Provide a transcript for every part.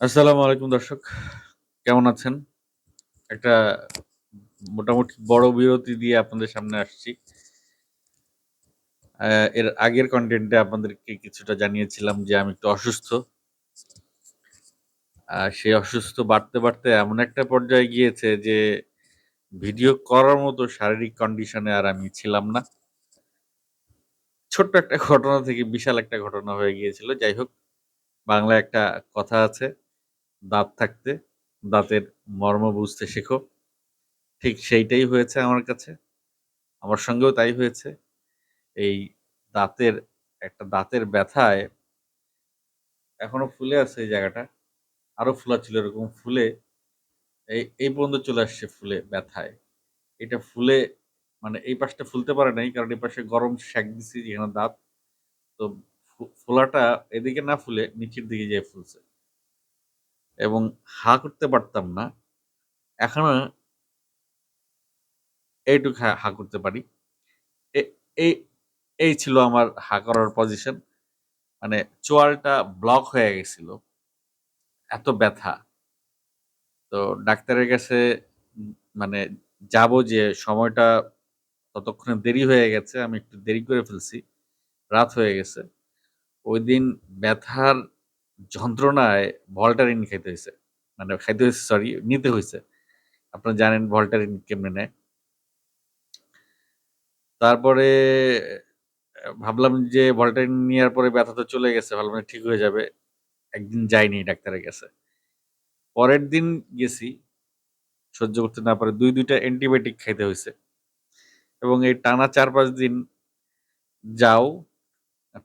আসসালামু আলাইকুম দর্শক, কেমন আছেন? একটা মোটামুটি বড় বিরতি দিয়ে আপনাদের সামনে আসছি। এর আগের কন্টেন্টে আপনাদেরকে কিছুটা জানিয়েছিলাম যে আমি একটু অসুস্থ। সেই অসুস্থ বাড়তে বাড়তে এমন একটা পর্যায়ে গিয়েছে যে ভিডিও করার মতো শারীরিক কন্ডিশনে আর আমি ছিলাম না। ছোট্ট একটা ঘটনা থেকে বিশাল একটা ঘটনা হয়ে গিয়েছিল। যাই হোক, বাংলায় একটা কথা আছে। দাঁত থাকতে, দাঁতের মর্ম বুঝতে শেখো। ঠিক সেইটাই হয়েছে আমার কাছে। আমার সঙ্গেও তাই হয়েছে। এই দাঁতের, একটা দাঁতের ব্যথায় এখনও ফুলে আছে এই জায়গাটা। আরও ফোলা ছিল এরকম ফুলে। এই এই পর্যন্ত চলে আসছে ফুলে, ব্যথায়। এটা ফুলে মানে এই পাশটা ফুলতে পারে নাই, কারণ এই পাশে গরম শেক দিছি, যেখানে দাঁত। তো ফোলাটা এদিকে না ফুলে, নিচের দিকে যেয়ে ফুলছে। এবং হা করতে পারতাম না, এখনও এইটুক হা করতে পারি। এই এই ছিল আমার হা করার পজিশন মানে চোয়ালটা ব্লক হয়ে গেছিল। এত ব্যথা। তো ডাক্তারের কাছে মানে যাব যে সময়টা ততক্ষণে দেরি হয়ে গেছে, আমি একটু দেরি করে ফেলছি। রাত হয়ে গেছে। ওই দিন ব্যথার যন্ত্রণায় ভল্টারিন খাইতে হয়েছে মানে খাইতে হয়েছে সরি নিতে হয়েছে আপনারা জানেন ভল্টারিন কেমনে নেয়। তারপরে, ভাবলাম যে ভল্টারিন নেওয়ার পরে ব্যথা তো চলে গেছে, ভাবলাম ঠিক হয়ে যাবে। একদিন যাইনি ডাক্তারের কাছে। পরের দিন গেছি, সহ্য করতে না পারে দুই, দুইটা অ্যান্টিবায়োটিক খাইতে হয়েছে এবং এই টানা চার, পাঁচ দিন যাও,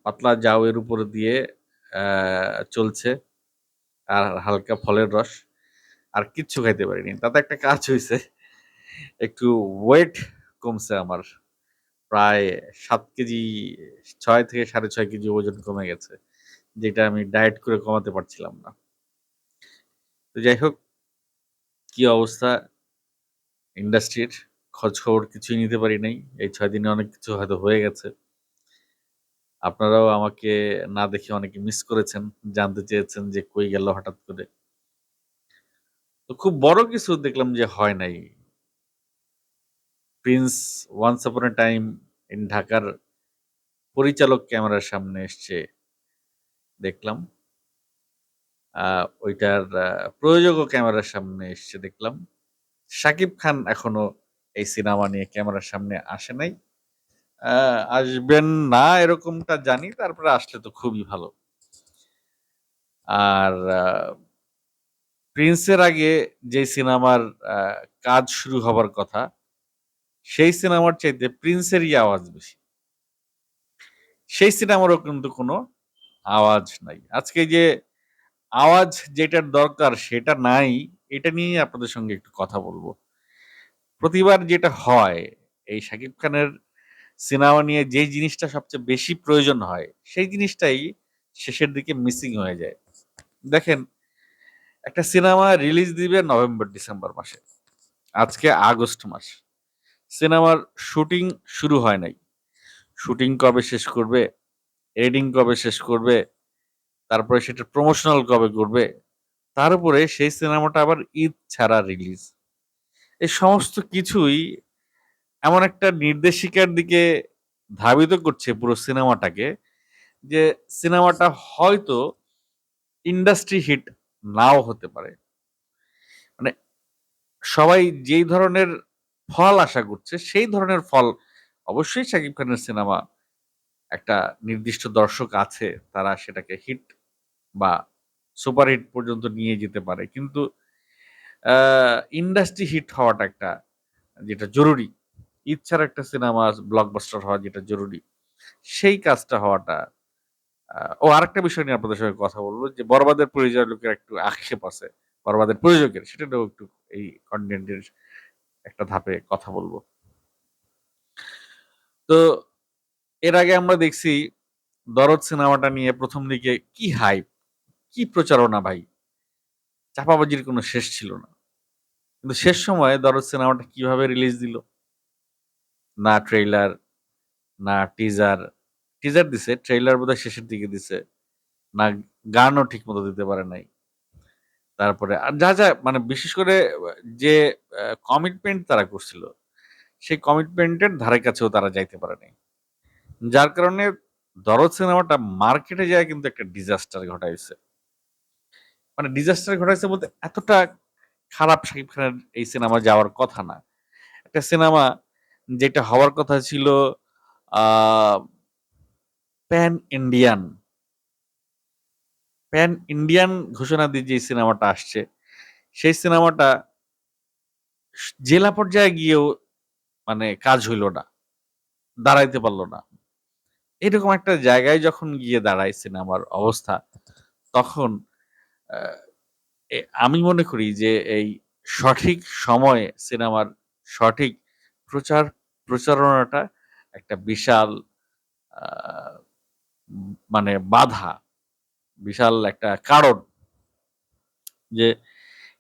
পাতলা যাও এর উপর দিয়ে চলছে। আর হালকা ফলের রস। আর কিচ্ছু খাইতে পারিনি। তাতে একটা কাজ হয়েছে একটু ওয়েট কমছে আমার। প্রায় সাত কেজি, ছয় থেকে সাড়ে ছয় কেজি ওজন কমে গেছে। যেটা আমি ডায়েট করে কমাতে পারছিলাম না। তো যাই হোক, কি অবস্থা? ইন্ডাস্ট্রির খোঁজ খবর কিছুই নিতে পারি নাই। এই ছয় দিনে অনেক কিছু হয়তো হয়ে গেছে। আপনারাও আমাকে না দেখে অনেকে মিস করেছেন, জানতে চেয়েছেন যে কই গেল হঠাৎ করে। তো খুব বড় কিছু দেখলাম যে হয় নাই। Prince once upon A time in ঢাকার পরিচালক ক্যামেরার সামনে এসছে, দেখলাম। ওইটার প্রযোজকও ক্যামেরার সামনে এসছে, দেখলাম। শাকিব খান এখনও এই সিনেমা নিয়ে ক্যামেরার সামনে আসে নাই। আসবেন না এরকমটা জানি, তারপরে আসলে তো খুবই ভালো। আর প্রিন্সের আগে যে সিনেমার কাজ শুরু হবার কথা, সেই সিনেমার চাইতে প্রিন্সেরই আওয়াজ বেশি। সেই সিনেমারও কিন্তু কোনো আওয়াজ নাই। আজকে যে আওয়াজ যেটার দরকার সেটা নাই, এটা নিয়ে আপনাদের সঙ্গে একটু কথা বলব। প্রতিবার যেটা হয়, এই শাকিব খানের সিনেমা নিয়ে যে জিনিসটা সবচেয়ে বেশি প্রয়োজন হয়, সেই জিনিসটাই শেষের দিকে মিসিং হয়ে যায়। দেখেন, একটা সিনেমা রিলিজ দিবে নভেম্বর, ডিসেম্বর মাসে। আজকে আগস্ট মাস। সিনেমার শুটিং শুরু হয় নাই। শুটিং কবে শেষ করবে? এডিং কবে শেষ করবে? তারপরে সেটা প্রমোশনাল কবে করবে? তার উপরে সেই সিনেমাটা আবার ঈদ ছাড়া রিলিজ এই সমস্ত কিছুই এমন একটা নির্দেশিকার দিকে ধাবিত করছে পুরো সিনেমাটাকে যে সিনেমাটা হয়তো ইন্ডাস্ট্রি হিট নাও হতে পারে। মানে সবাই যেই ধরনের ফল আশা করছে, সেই ধরনের ফল অবশ্যই শাকিব খানের সিনেমা একটা নির্দিষ্ট দর্শক আছে, তারা সেটাকে হিট বা সুপারহিট পর্যন্ত নিয়ে যেতে পারে। কিন্তু ইন্ডাস্ট্রি হিট হওয়াটা একটা যেটা জরুরি। ছাড়া একটা সিনেমা ব্লকবাস্টার হওয়া যেটা জরুরি। সেই কাজটা হওয়াটা ও আরেকটা বিষয় নিয়ে আপনাদের সঙ্গে কথা বলব যে বরবাদের পরিচালকের একটু আক্ষেপ আছে বরবাদের প্রযোজকের সেটাও একটু এই কন্টেন্টের একটা ধাপে কথা বলব। তো এর আগে আমরা দেখছি দরদ সিনেমাটা নিয়ে প্রথম দিকে কি হাইপ কি প্রচারণা ভাই? চাপাবাজির কোনো শেষ ছিল না। কিন্তু শেষ সময়ে দরদ সিনেমাটা কীভাবে রিলিজ দিল? না ট্রেইলার না টিজার টিজার দিছে ট্রেইলার বোধহয় শেষের দিকে দিছে না গানও ঠিক মতো দিতে পারে নাই তারপরে আর যা, যা মানে বিশেষ করে যে কমিটমেন্ট তারা করছিল, সেই কমিটমেন্টের ধারে কাছেও তারা যাইতে পারে নাই। যার কারণে 'দরদ' সিনেমাটা মার্কেটে যায়া কিন্তু একটা ডিজাস্টার ঘটাইছে। মানে ডিজাস্টার ঘটাইছে বলতে এতটা খারাপ শাকিব খানের এই সিনেমা যাওয়ার কথা না। একটা সিনেমা যেটা হওয়ার কথা ছিল প্যান ইন্ডিয়ান। প্যান ইন্ডিয়ান ঘোষণা দিয়ে যে সিনেমাটা আসছে, সেই সিনেমাটা জেলা পর্যায়ে গিয়েও মানে কাজ হইল না। দাঁড়াইতে পারল না। এরকম একটা জায়গায় যখন গিয়ে দাঁড়ায় সিনেমার অবস্থা, তখন আমি মনে করি যে এই সঠিক সময়ে সিনেমার সঠিক প্রচার প্রচারণাটা একটা বিশাল মানে বাধা। বিশাল একটা কারণ। যে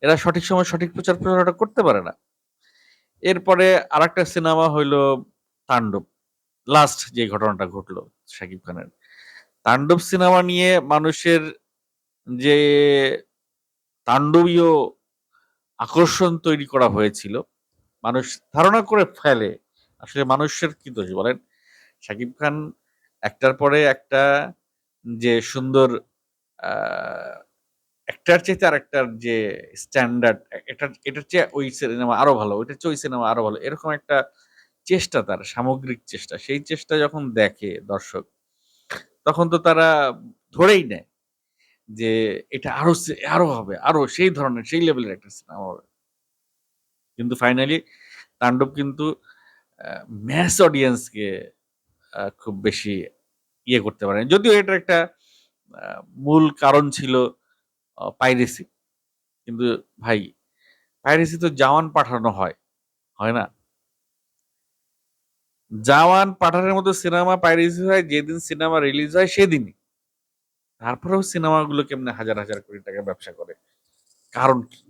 এরা সঠিক সময়ে সঠিক প্রচার প্রচারণাটা করতে পারে না। এরপরে আরেকটা সিনেমা হইল 'তাণ্ডব'। লাস্ট যে ঘটনাটা ঘটলো শাকিব খানের। 'তাণ্ডব' সিনেমা নিয়ে মানুষের যে তাণ্ডবীয় আকর্ষণ তৈরি করা হয়েছিল, মানুষ ধারণা করে ফেলে। আসলে মানুষের কি দোষ বলেন? শাকিব খান একটার পরে একটা যে সুন্দর একটার চাইতে একটার যে স্ট্যান্ডার্ড এ এটার এটার চেয়ে ওই সিনেমা আরও ভালো, ওইটার চেয়ে ওই সিনেমা আরও ভালো। এরকম একটা চেষ্টা তার, সামগ্রিক চেষ্টা। সেই চেষ্টা যখন দেখে দর্শক, তখন তো তারা ধরেই নেয় যে এটা আরও আরও হবে, আরও সেই ধরনের সেই লেভেলের একটা সিনেমা হবে। কিন্তু ফাইনালি 'তাণ্ডব' কিন্তু ম্যাস অডিয়েন্সকে খুব বেশি ইয়ে করতে পারেনি। যদিও এটার একটা মূল কারণ ছিল পাইরেসি। কিন্তু ভাই পাইরেসি তো 'জাওয়ান' পাঠানো হয়, হয় না? 'জাওয়ান' পাঠানোর মতো সিনেমা পাইরেসি হয় যেদিন সিনেমা রিলিজ হয় সেদিনই। তারপরেও সিনেমাগুলো কেমনে হাজার, হাজার কোটি টাকা ব্যবসা করে। কারণ কি?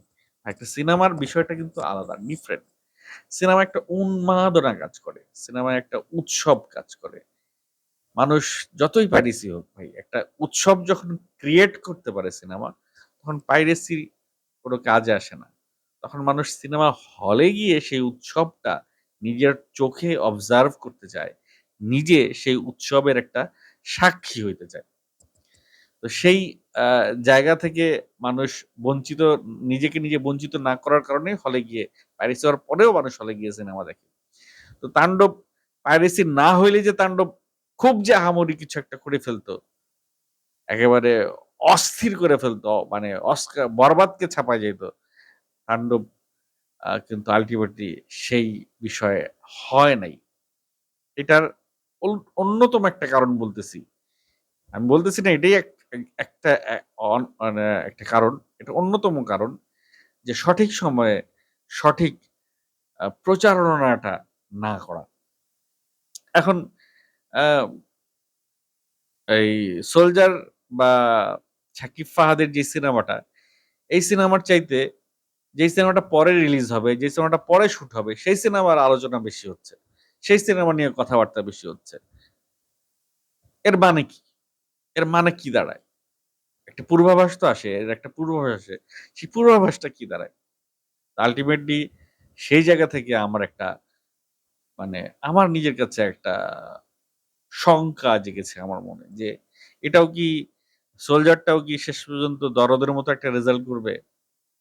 একটা সিনেমার বিষয়টা কিন্তু আলাদা, ডিফারেন্ট। সিনেমা একটা উন্মাদনা কাজ করে। সিনেমায় একটা উৎসব কাজ করে। মানুষ যতই পাইরেসি হোক ভাই, একটা উৎসব যখন ক্রিয়েট করতে পারে সিনেমা, তখন পাইরেসি কোনো কাজে আসে না। তখন মানুষ সিনেমা হলে গিয়ে সেই উৎসবটা নিজের চোখে অবজার্ভ করতে চায়। নিজে সেই উৎসবের একটা সাক্ষী হইতে চায়। তো সেই জায়গা থেকে মানুষ বঞ্চিত, নিজেকে নিজে বঞ্চিত না করার কারণে হলে গিয়ে পাইরেসি হওয়ার পরেও মানুষ হলে গিয়ে সিনেমা দেখে। তো 'তাণ্ডব' পাইরেসি না হইলে যে 'তাণ্ডব' খুব যে আহামরি কিছু একটা করে ফেলতো, একেবারে অস্থির করে ফেলতো মানে অস্কা 'বরবাদকে' ছাপায় যেত, 'তাণ্ডব' কিন্তু আল্টিমেটলি সেই বিষয়ে হয় নাই। এটার অন্যতম একটা কারণ বলতেছি। আমি বলতেছি না এটাই একটা মানে একটা কারণ। এটা অন্যতম কারণ যে সঠিক সময়ে সঠিক প্রচারণাটা না করা। এখন এই 'সোলজার' বা শাকিব ফাহাদের যে সিনেমাটা, এই সিনেমার চাইতে যেই সিনেমাটা পরে রিলিজ হবে, যে সিনেমাটা পরে শুট হবে, সেই সিনেমার আলোচনা বেশি হচ্ছে। সেই সিনেমা নিয়ে কথাবার্তা বেশি হচ্ছে। এর মানে কি? এর মানে কি দাঁড়ায়? একটা পূর্বাভাস তো আসে, এর একটা পূর্বাভাস আসে। সেই পূর্বাভাসটা কি দাঁড়ায়? আলটিমেটলি সেই জায়গা থেকে আমার একটা মানে আমার নিজের কাছে একটা শঙ্কা জেগেছে আমার মনে যে এটাও কি 'সোলজার'টাও কি শেষ পর্যন্ত 'দরদের' মতো একটা রেজাল্ট করবে?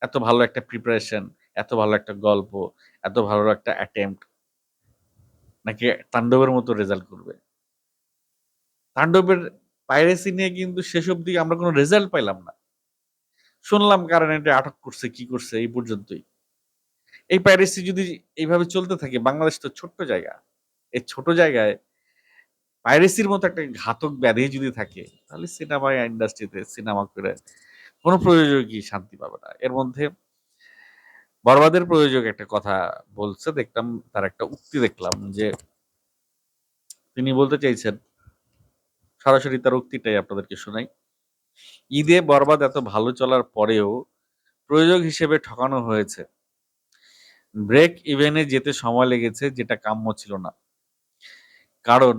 এত ভালো একটা প্রিপারেশন, এত ভালো একটা গল্প, এত ভালো একটা অ্যাটেম্প্ট নাকি 'তাণ্ডবের' মতো রেজাল্ট করবে? 'তাণ্ডবের' পাইরেসি নিয়ে কিন্তু শেষ অবধি আমরা কোন রেজাল্ট পাইলাম না। শুনলাম কারানাইটে আটক করছে, কি করছে এই পর্যন্তই। এই পাইরেসি যদি এইভাবে চলতে থাকে, বাংলাদেশ তো ছোট্ট জায়গা। এই ছোট জায়গায় পাইরেসির মতো একটা ঘাতক ব্যাধি যদি থাকে, তাহলে সিনেমা ইন্ডাস্ট্রিতে সিনেমা করে কোন প্রযোজকই শান্তি পাবে না। এর মধ্যে 'বরবাদের' প্রযোজক একটা কথা বলছে, দেখলাম তার একটা উক্তি দেখলাম যে তিনি বলতে চাইছেন সরাসরি তার উক্তিটাই আপনাদেরকে শোনাই। ঈদে 'বরবাদ' এত ভালো চলার পরেও প্রযোজক হিসেবে ঠকানো হয়েছে। ব্রেক ইভেনে যেতে সময় লেগেছে, যেটা কাম্য ছিল না। কারণ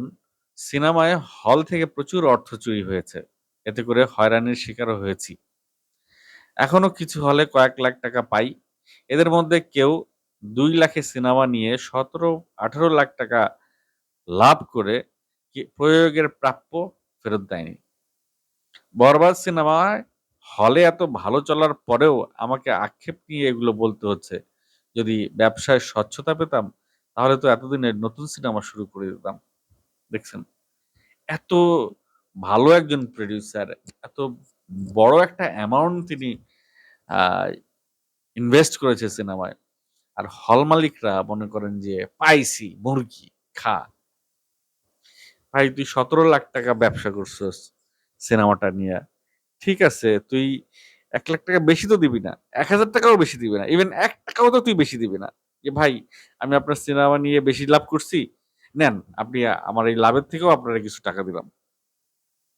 সিনেমায় হল থেকে প্রচুর অর্থ চুরি হয়েছে। এতে করে হয়রানির শিকারও হয়েছি। এখনও কিছু হলে কয়েক লাখ টাকা পাই এদের মধ্যে কেউ দুই লাখে সিনেমা নিয়ে সতেরো আঠারো লাখ টাকা লাভ করে প্রয়োগের প্রাপ্য ফেরত দেয়নি। বরবাদ সিনেমায় হলে এত ভালো চলার পরেও আমাকে আক্ষেপ নিয়ে এগুলো বলতে হচ্ছে। যদি ব্যবসায় স্বচ্ছতা পেতাম, তাহলে তো এতদিনে নতুন সিনেমা শুরু করে দিতাম। দেখছেন? এত ভালো একজন প্রডিউসার এত বড় একটা অ্যামাউন্ট তিনি ইনভেস্ট করেছে সিনেমায়। আর হল মালিকরা মনে করেন যে পাইছি মুরগি, খা ভাই, তুই সতেরো লাখ টাকা ব্যবসা করছস সিনেমাটা নিয়ে। ঠিক আছে, তুই এক লাখ টাকা বেশি তো দিবি না, এক হাজার টাকাও বেশি দিবি না ইভেন এক টাকাও তো তুই বেশি দিবি না। যে ভাই, আমি আপনার সিনেমা নিয়ে বেশি লাভ করছি, নেন, আপনি আমার এই লাভের থেকেও আপনারা কিছু টাকা দিলাম।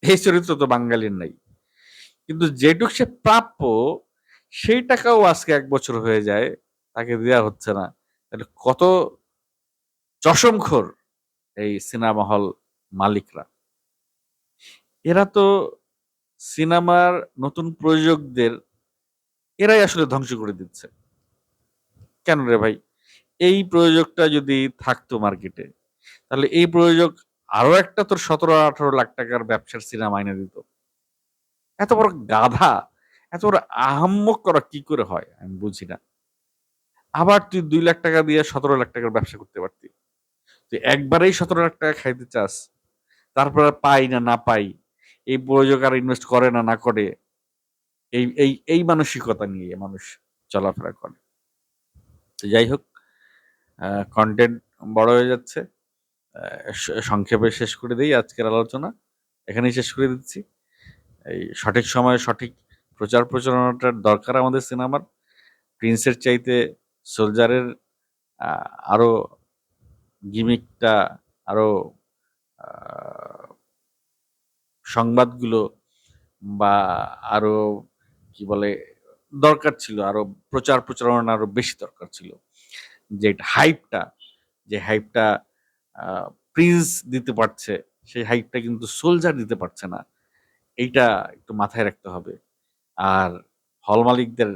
এই চরিত্র তো বাঙালির নাই। কিন্তু যেটুক সে প্রাপ্য, সেই টাকাও আজকে এক বছর হয়ে যায়, তাকে দেওয়া হচ্ছে না। তাহলে কত চশমখোর এই সিনেমা হল মালিকরা। এরা তো সিনেমার নতুন প্রযোজকদের, এরাই আসলে ধ্বংস করে দিচ্ছে। কেন রে ভাই? এই প্রযোজকটা যদি থাকতো মার্কেটে, তাহলে এই প্রযোজক আরও একটা তোর সতেরো, আঠারো লাখ টাকার ব্যবসার সিনেমা এনে দিত। এত বড় গাধা, এত বড় আহাম্মক করা কি করে হয়, আমি বুঝি না। আবার তুই দুই লাখ টাকা দিয়ে সতেরো লাখ টাকার ব্যবসা করতে পারতি। তুই একবারেই সতেরো লাখ টাকা খাইতে চাস তারপর পাই না না পাই। এই প্রযোজক আর ইনভেস্ট করে না না করে। এই এই এই মানসিকতা নিয়ে মানুষ চলাফেরা করে। তো যাই হোক কন্টেন্ট বড় হয়ে যাচ্ছে। সংক্ষেপে শেষ করে দিই আজকের আলোচনা। এখানেই শেষ করে দিচ্ছি। এই সঠিক সময়ে সঠিক প্রচার প্রচারণাটার দরকার আমাদের সিনেমার। প্রিন্সের চাইতে সোলজারের আরও আরও গিমিকটা আরও আহ, সংবাদগুলো বা আরও কি বলে, দরকার ছিল, আরও প্রচার প্রচারণা আরও বেশি দরকার ছিল। যে হাইপটা যে হাইপটা প্রিন্স দিতে পারছে, সেই হাইপটা কিন্তু সোলজার দিতে পারছে না। এইটা একটু মাথায় রাখতে হবে। আর হল মালিকদের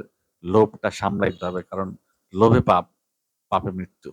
লোভটা সামলাইতে হবে, কারণ লোভে পাপ, পাপে মৃত্যু।